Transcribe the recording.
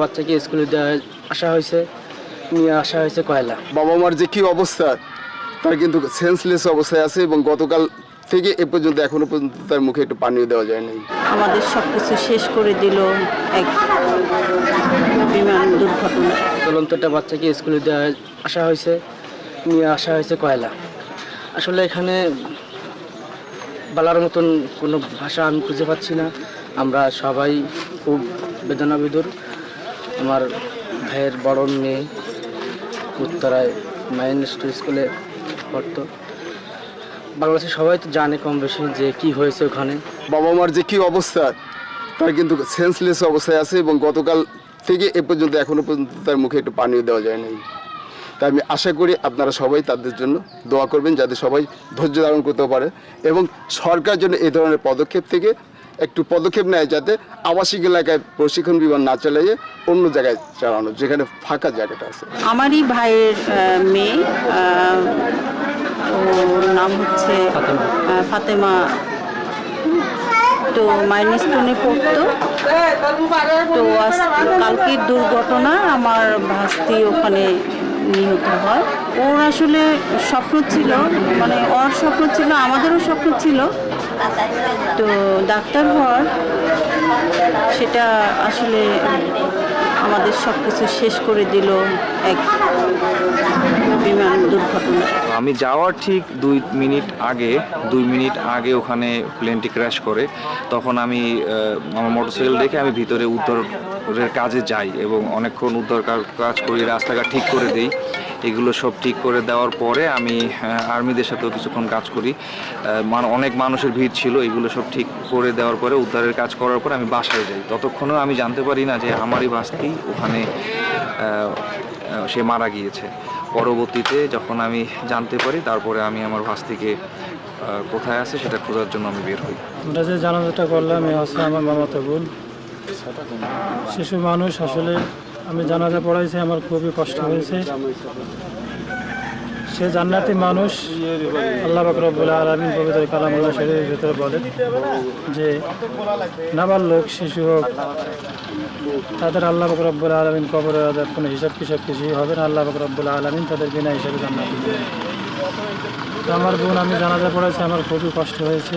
বাচ্চাকে স্কুলে দেওয়া আসা হয়েছে নিয়ে আসা হয়েছে কয়লা। বাবা মার যে কি অবস্থা তার কিন্তু সেন্সলেস অবস্থায় আছে এবং গতকাল থেকে এ পর্যন্ত এখনও পর্যন্ত তার মুখে একটু পানীয় দেওয়া যায় নাই আমাদের সব কিছু শেষ করে দিল এক বিমান দুর্ঘটনা। জ্বলন্ত বাচ্চাকে স্কুলে দেওয়া আসা হয়েছে নিয়ে আসা হয়েছে কয়লা। আসলে এখানে বলার মতন কোনো ভাষা আমি খুঁজে পাচ্ছি না। আমরা সবাই খুব বেদনাবিদুর। আমার ভাইয়ের বড় মেয়ে উত্তরায় মাইন স্কুলে পড়তো। বাংলাদেশে সবাই তো জানে কম বেশি যে কি হয়েছে ওখানে। বাবা মার যে কি অবস্থা, তার কিন্তু সেন্সলেস অবস্থায় আছে এবং গতকাল থেকে এ পর্যন্ত, এখনও পর্যন্ত তার মুখে একটু পানীয় দেওয়া যায় নাই। তাই আমি আশা করি আপনারা সবাই তাদের জন্য দোয়া করবেন যাতে সবাই ধৈর্য ধারণ করতে পারে এবং সরকার যেন এই ধরনের পদক্ষেপ থেকে একটু পদক্ষেপ নেয় যাতে আবাসিক এলাকায় প্রশিক্ষণ বিমান না চালিয়ে অন্য জায়গায় চালানো যেখানে ফাঁকা জায়গাটা আছে। আমারই ভাইয়ের মেয়ে ওর নাম হচ্ছে ফাতেমা। তো মাইলস্টোনে পড়তো। তো কালকের দুর্ঘটনা আমার ভাস্তি ওখানে নিহত হয়। ওর আসলে স্বপ্ন ছিল মানে ওর স্বপ্ন ছিল, আমাদেরও স্বপ্ন ছিল। তো ডাক্তার হওয়ার, সেটা আসলে আমাদের সব কিছু শেষ করে দিল এক বিমান দুর্ঘটনা। আমি যাওয়ার ঠিক দুই মিনিট আগে, দুই মিনিট আগে ওখানে প্লেনটি ক্র্যাশ করে, তখন আমি আমার মোটরসাইকেল দেখে আমি ভিতরে উদ্ধারের কাজে যাই এবং অনেকক্ষণ উদ্ধার কাজ করি, রাস্তাঘাট ঠিক করে দিই। এগুলো সব ঠিক করে দেওয়ার পরে আমি আর্মিদের সাথেও কিছুক্ষণ কাজ করি। অনেক মানুষের ভিড় ছিল, এগুলো সব ঠিক করে দেওয়ার পরে, উদ্ধারের কাজ করার পরে আমি বাসায় যাই। ততক্ষণও আমি জানতে পারি না যে আমারই বাস্তি ওখানে সে মারা গিয়েছে। পরবর্তীতে যখন আমি জানতে পারি, তারপরে আমি আমার ভাস্তিকে কোথায় আছে সেটা খোঁজার জন্য আমি বের হই। আমরা যে জানাজাটা করলাম, এ হচ্ছে আমার মামাতো বোন। শিশু মানুষ আসলে আমি জানাজা পড়াইছি, আমার খুবই কষ্ট হয়েছে। সে জান্নাতি মানুষ আল্লাহ বাকরবুল্লাহ আলমিন পবিত্র কালামুল্লাহ শরীরের ভিতরে বলেন যে নাবার লোক, শিশু হোক, তাদের আল্লাহ বাকরবুল্লাহ আলমিন আজাদ কোনো হিসাব কিসাব কিছুই হবে না। আল্লাহ বাকরবুল্লাহ আলমিন তাদের বিনা হিসাবে জান্নাতি আমার বোন, আমি জানাজা পড়াইছি, আমার খুবই কষ্ট হয়েছে।